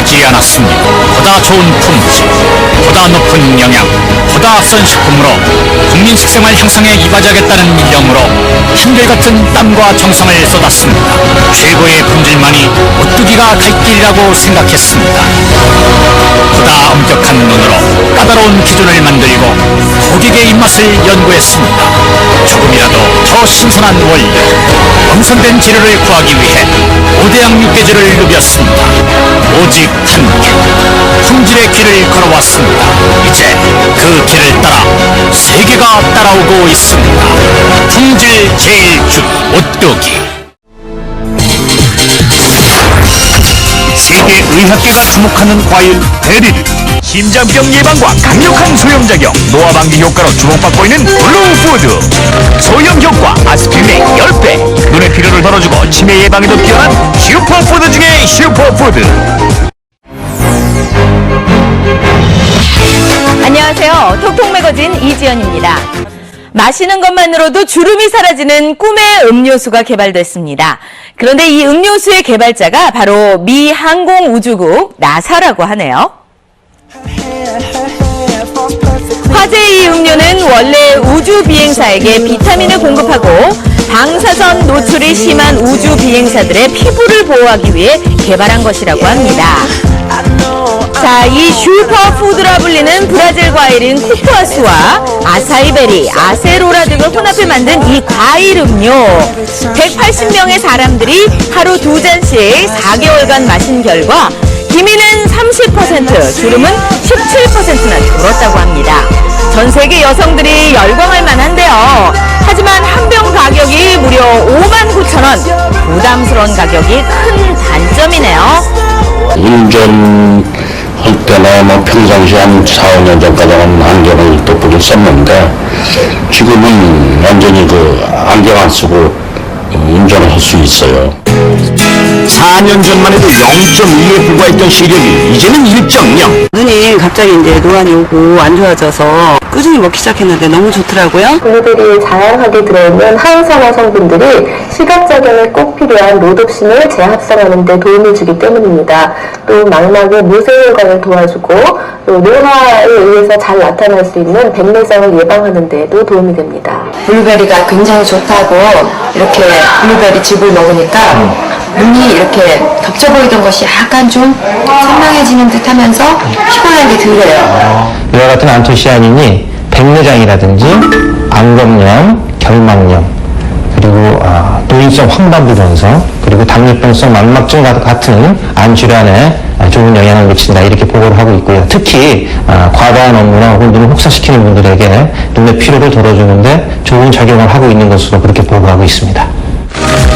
밀지 않았습니다. 보다 좋은 품질, 보다 높은 영양, 보다 싼 식품으로 국민 식생활 향상에 이바지하겠다는 일념으로 한결같은 땀과 정성을 쏟았습니다. 최고의 품질만이 오뚜기가 갈 길이라고 생각했습니다. 보다 엄격한 눈으로 까다로운 기준을 만들고 고객의 입맛을 연구했습니다. 조금이라도 더 신선한 원료, 엄선된 재료를 구하기 위해 오대양 육개질을 누볐습니다. 오직 한 길, 품질의 길을 걸어왔습니다. 이제 그 길을 따라 세계가 따라오고 있습니다. 품질 제일 주 오뚜기. 의학계가 주목하는 과일 베리를 심장병 예방과 강력한 소염작용. 노화 방지 효과로 주목받고 있는 블루푸드. 소염 효과 아스피린의 10배. 눈의 피로를 덜어주고 치매 예방에도 뛰어난 슈퍼푸드 중의 슈퍼푸드. 안녕하세요. 톡톡 매거진 이지연입니다. 마시는 것만으로도 주름이 사라지는 꿈의 음료수가 개발됐습니다. 그런데 이 음료수의 개발자가 바로 미 항공우주국 나사라고 하네요. 화제의 이 음료는 원래 우주 비행사에게 비타민을 공급하고 방사선 노출이 심한 우주 비행사들의 피부를 보호하기 위해 개발한 것이라고 합니다. 자, 이 슈퍼푸드라 불리는 브라질 과일인 쿠쿠아스와 아사이베리, 아세로라 등을 혼합해 만든 이 과일 음료. 180명의 사람들이 하루 두 잔씩 4개월간 마신 결과 기미는 30%, 주름은 17%나 줄었다고 합니다. 전 세계 여성들이 열광할 만한데요. 하지만 한 병 가격이 무려 5만 9천 원. 부담스러운 가격이 큰 단점이네요. 운전 할 때나 뭐 평상시 한 4, 5년 전까지는 안경을 돋보기 썼는데 지금은 완전히 그 안경 안 쓰고 어, 운전을 할 수 있어요. 4년 전만 해도 0.2에 불과했던 시력이 이제는 1.0 눈이 갑자기 이제 노안이 오고 안 좋아져서 꾸준히 먹기 시작했는데 너무 좋더라고요. 블루베리에 다양하게 들어있는 항산화 성분들이 시각작용에 꼭 필요한 로놉신을 재합성하는 데 도움을 주기 때문입니다. 또 망막의 무생혈관을 도와주고 또 노화에 의해서 잘 나타날 수 있는 백내장을 예방하는 데에도 도움이 됩니다. 블루베리가 굉장히 좋다고 이렇게 블루베리 즙을 먹으니까 눈이 이렇게 겹쳐 보이던 것이 약간 좀 선명해지는 듯 하면서 피곤한 게 덜해요. 이와 같은 안토시아닌이 백내장이라든지 안검염, 결막염, 그리고 아, 노인성 황반부전성, 그리고 당뇨병성 망막증 같은 암 질환에 아, 좋은 영향을 미친다 이렇게 보고를 하고 있고요. 특히 아, 과다한 업무나 혹은 눈을 혹사시키는 분들에게 눈의 피로를 덜어주는데 좋은 작용을 하고 있는 것으로 그렇게 보고하고 있습니다.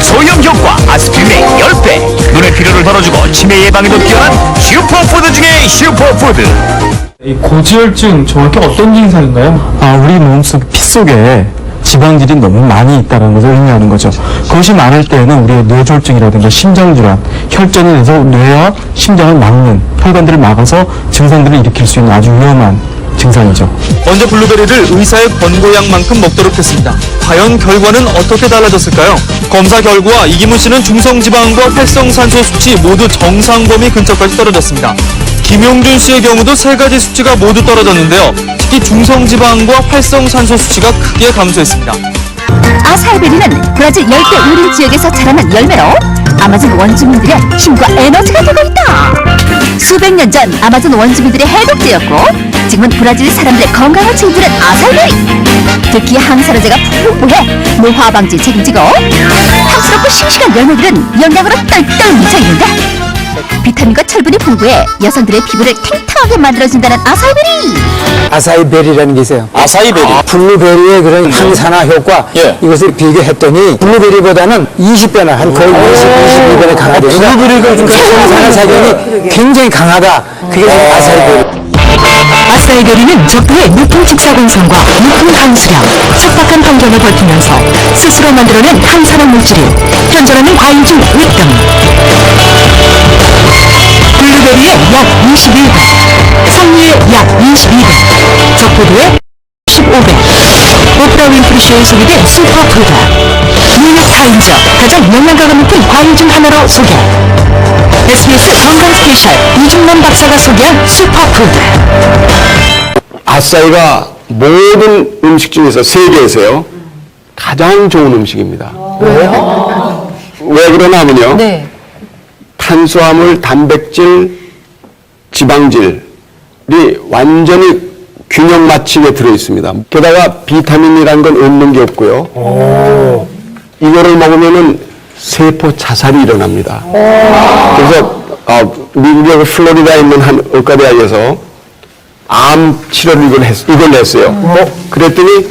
소염 효과 아스피린의 10배 눈의 피로를 덜어주고 치매 예방에도 뛰어난 슈퍼푸드 중의 슈퍼푸드 이 고지혈증 정확히 어떤 증상인가요? 아, 우리 몸속 피 속에 지방질이 너무 많이 있다는 것을 의미하는 거죠. 그것이 많을 때에는 우리의 뇌졸중이라든가 심장질환, 혈전이 돼서 뇌와 심장을 막는 혈관들을 막아서 증상들을 일으킬 수 있는 아주 위험한 증상이죠. 먼저 블루베리를 의사의 권고량만큼 먹도록 했습니다. 과연 결과는 어떻게 달라졌을까요? 검사 결과 이기문 씨는 중성지방과 활성산소 수치 모두 정상 범위 근처까지 떨어졌습니다. 김용준 씨의 경우도 세 가지 수치가 모두 떨어졌는데요. 특히 중성지방과 활성산소 수치가 크게 감소했습니다. 아사이베리는 브라질 열대 우림 지역에서 자라난 열매로 아마존 원주민들의 힘과 에너지가 되고 있다. 수백 년 전 아마존 원주민들의 해독제였고 지금은 브라질 사람들의 건강을 책임지는 아사이베리. 특히 항산화제가 풍부해 노화 방지 책임지고 탐스럽고 싱싱한 열매들은 영양으로 똘똘 뭉쳐있는데 비타민과 철분이 풍부해 여성들의 피부를 탱탱하게 만들어준다는 아사이베리. 아사이베리라는 게 있어요. 아사이베리. 블루베리의 그런 항산화 효과 예. 이것을 비교했더니 블루베리보다는 20배나 한 거의 20, 22배나 강하대요. 블루베리가 좀 항산화 작용이 굉장히 강하다. 그게 지금 아사이베리. 아사이베리는 적도의 높은 축사공성과 높은 항수량, 척박한 환경에 버티면서 스스로 만들어낸 항산화 물질이 현존하는 과일 중 1등. 블루베리의 약 21배, 석류의 약 22배, 적포도의 15배. 오프라 윈프리 쇼에 소개된 슈퍼푸드. 뉴욕 타임즈 가장 영양가가 높은 과일 중 하나로 소개. SBS 건강 스페셜 이중남 박사가 소개한 슈퍼푸드. 아싸이가 모든 음식 중에서 세계에서요 가장 좋은 음식입니다. 왜요? 왜 그러나 하면요. 탄수화물, 단백질, 지방질이 완전히 균형 맞추게 들어 있습니다. 게다가 비타민이라는 건 없는 게 없고요. 이거를 먹으면은 세포 자살이 일어납니다. 그래서 어, 미국의 그 플로리다에 있는 한 의과대학에서 암 치료를 이걸, 했, 이걸 냈어요. 뭐, 그랬더니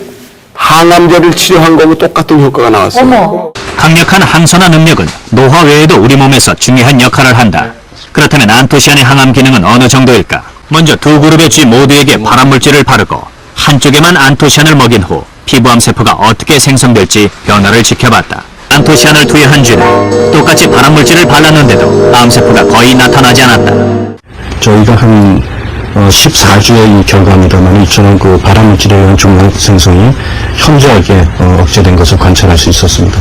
항암제를 치료한 거하고 똑같은 효과가 나왔어요. 강력한 항산화 능력은 노화 외에도 우리 몸에서 중요한 역할을 한다. 그렇다면 안토시안의 항암 기능은 어느 정도일까? 먼저 두 그룹의 쥐 모두에게 발암물질을 바르고 한쪽에만 안토시안을 먹인 후 피부암 세포가 어떻게 생성될지 변화를 지켜봤다. 안토시안을 투여한 쥐는 똑같이 발암물질을 발랐는데도 암세포가 거의 나타나지 않았다. 저희가 한 14주의 이 결과입니다만 저는 그 발암물질에 의한 중간 생성이 현저하게 어, 억제된 것을 관찰할 수 있었습니다.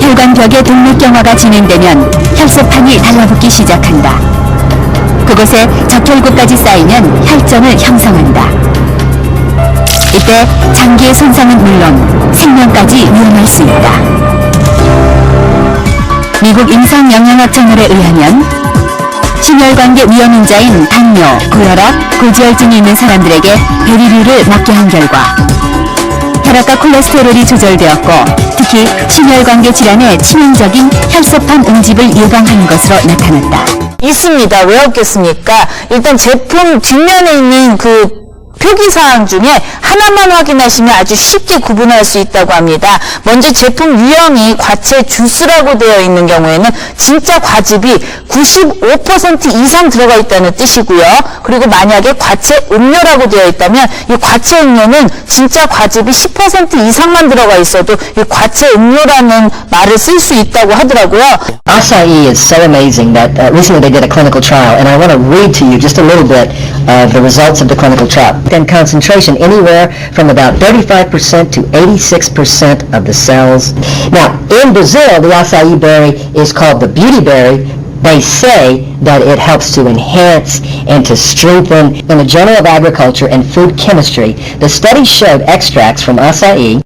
혈관벽의 동맥경화가 진행되면 혈소판이 달라붙기 시작한다. 그곳에 적혈구까지 쌓이면 혈전을 형성한다. 이때 장기의 손상은 물론 생명까지 위험할 수 있다. 미국 임상영양학 저널에 의하면 심혈관계 위험인자인 당뇨, 고혈압, 고지혈증이 있는 사람들에게 베리류를 먹게 한 결과 혈압과 콜레스테롤이 조절되었고 특히 심혈관계 질환의 치명적인 혈소판 응집을 예방하는 것으로 나타났다. 있습니다. 왜 없겠습니까? 일단 제품 뒷면에 있는 그 표기사항 중에 하나만 확인하시면 아주 쉽게 구분할 수 있다고 합니다. 먼저 제품 유형이 과채 주스라고 되어 있는 경우에는 진짜 과즙이 95% 이상 들어가 있다는 뜻이고요. 그리고 만약에 과채 음료라고 되어 있다면 이 과채 음료는 진짜 과즙이 10% 이상만 들어가 있어도 이 과채 음료라는 말을 쓸 수 있다고 하더라고요. Acai is so amazing that uh, recently they did a clinical trial, and I want to read to you just a little bit of the results of the clinical trial. And concentration anywhere from about 35% to 86% of the cells. Now, in Brazil, the acai berry is called the beauty berry. They say that it helps to enhance and to strengthen. In the Journal of Agriculture and Food Chemistry, the study showed extracts from acai